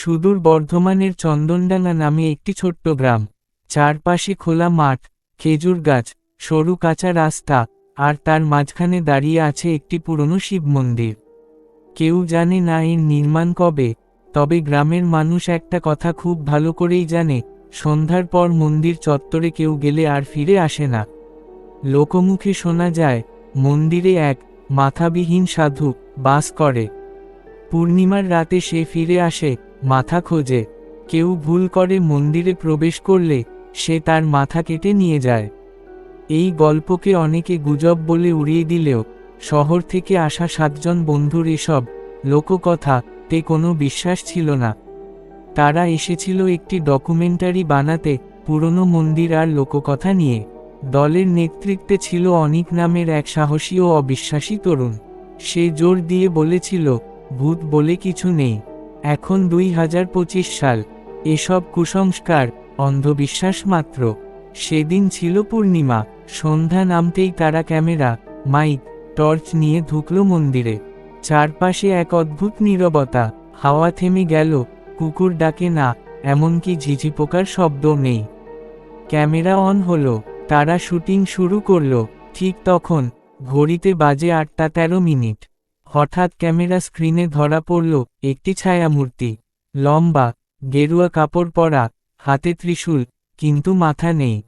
সুদূর বর্ধমানের চন্দনডাঙ্গা নামে একটি ছোট্ট গ্রাম। চারপাশে খোলা মাঠ, খেজুর গাছ, সরু কাঁচা রাস্তা, আর তার মাঝখানে দাঁড়িয়ে আছে একটি পুরনো শিব মন্দির। কেউ জানে না এর নির্মাণ কবে, তবে গ্রামের মানুষ একটা কথা খুব ভালো করেই জানে, সন্ধ্যার পর মন্দির চত্বরে কেউ গেলে আর ফিরে আসে না। লোকমুখে শোনা যায়, মন্দিরে এক মাথাবিহীন সাধু বাস করে। পূর্ণিমার রাতে সে ফিরে আসে, মাথা খোঁজে। কেউ ভুল করে মন্দিরে প্রবেশ করলে সে তার মাথা কেটে নিয়ে যায়। এই গল্পকে অনেকে গুজব বলে উড়িয়ে দিলেও, শহর থেকে আসা সাতজন বন্ধুর এসব লোককথা তে কোনো বিশ্বাস ছিল না। তারা এসেছিল একটি ডকুমেন্টারি বানাতে পুরনো মন্দির আর লোককথা নিয়ে। দলের নেতৃত্বে ছিল অনিক নামের এক সাহসী ও অবিশ্বাসী তরুণ। সে জোর দিয়ে বলেছিল ভূত বলে কিছু নেই। এখন দুই হাজার পঁচিশ সাল। এসব কুসংস্কার, অন্ধবিশ্বাস মাত্র। সেদিন ছিল পূর্ণিমা। সন্ধ্যা নামতেই তারা ক্যামেরা, মাইক, টর্চ নিয়ে ঢুকল মন্দিরে। চারপাশে এক অদ্ভুত নীরবতা। হাওয়া থেমে গেল। কুকুর ডাকে না, এমনকি ঝিঝি পোকার শব্দ নেই। ক্যামেরা অন হলো। তারা শুটিং শুরু করল। ঠিক তখন, ঘড়িতে বাজে আটটা তেরো মিনিট। হঠাৎ ক্যামেরা স্ক্রিনে ধরা পড়ল একটি ছায়ামূর্তি। লম্বা, গেরুয়া কাপড় পরা, হাতে ত্রিশূল, কিন্তু মাথা নেই।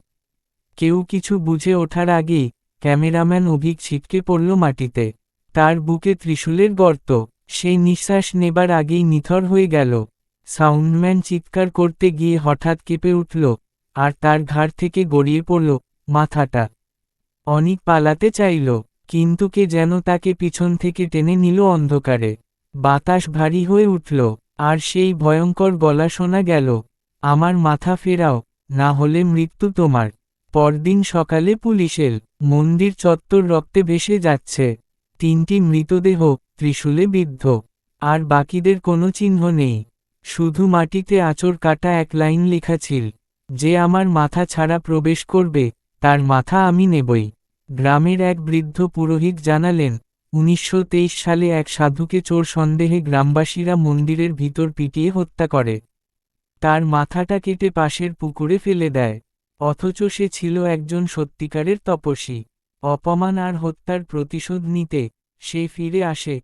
কেউ কিছু বুঝে ওঠার আগেই ক্যামেরাম্যান অভিক ছিটকে পড়ল মাটিতে। তার বুকে ত্রিশূলের গর্ত। সেই নিঃশ্বাস নেবার আগেই নিথর হয়ে গেল। সাউন্ডম্যান চিৎকার করতে গিয়ে হঠাৎ কেঁপে উঠল আর তার ঘাড় থেকে গড়িয়ে পড়ল মাথাটা। অনিক পালাতে চাইল। কিন্তু কে যেন তাকে পিছন থেকে টেনে নিল অন্ধকারে। বাতাস ভারী হয়ে উঠল, আর সেই ভয়ঙ্কর গলা শোনা গেল, আমার মাথা ফেরাও, না হলে মৃত্যু তোমার। পরদিন সকালে পুলিশের মন্দির চত্বর রক্তে ভেসে যাচ্ছে। তিনটি মৃতদেহ, ত্রিশূলে বিদ্ধ, আর বাকিদের কোনো চিহ্ন নেই। শুধু মাটিতে আচর কাটা এক লাইন লেখা ছিল, যে আমার মাথা ছাড়া প্রবেশ করবে, তার মাথা আমি নেবই। গ্রামের এক বৃদ্ধ পুরোহিত জানালেন, উনিশশো তেইশ সালে এক সাধুকে চোর সন্দেহে গ্রামবাসীরা মন্দিরের ভিতর পিটিয়ে হত্যা করে। তার মাথাটা কেটে পাশের পুকুরে ফেলে দেয়, অথচ সে ছিল একজন সত্যিকারের তপস্বী। অপমান আর হত্যার প্রতিশোধ নিতে সে ফিরে আসে।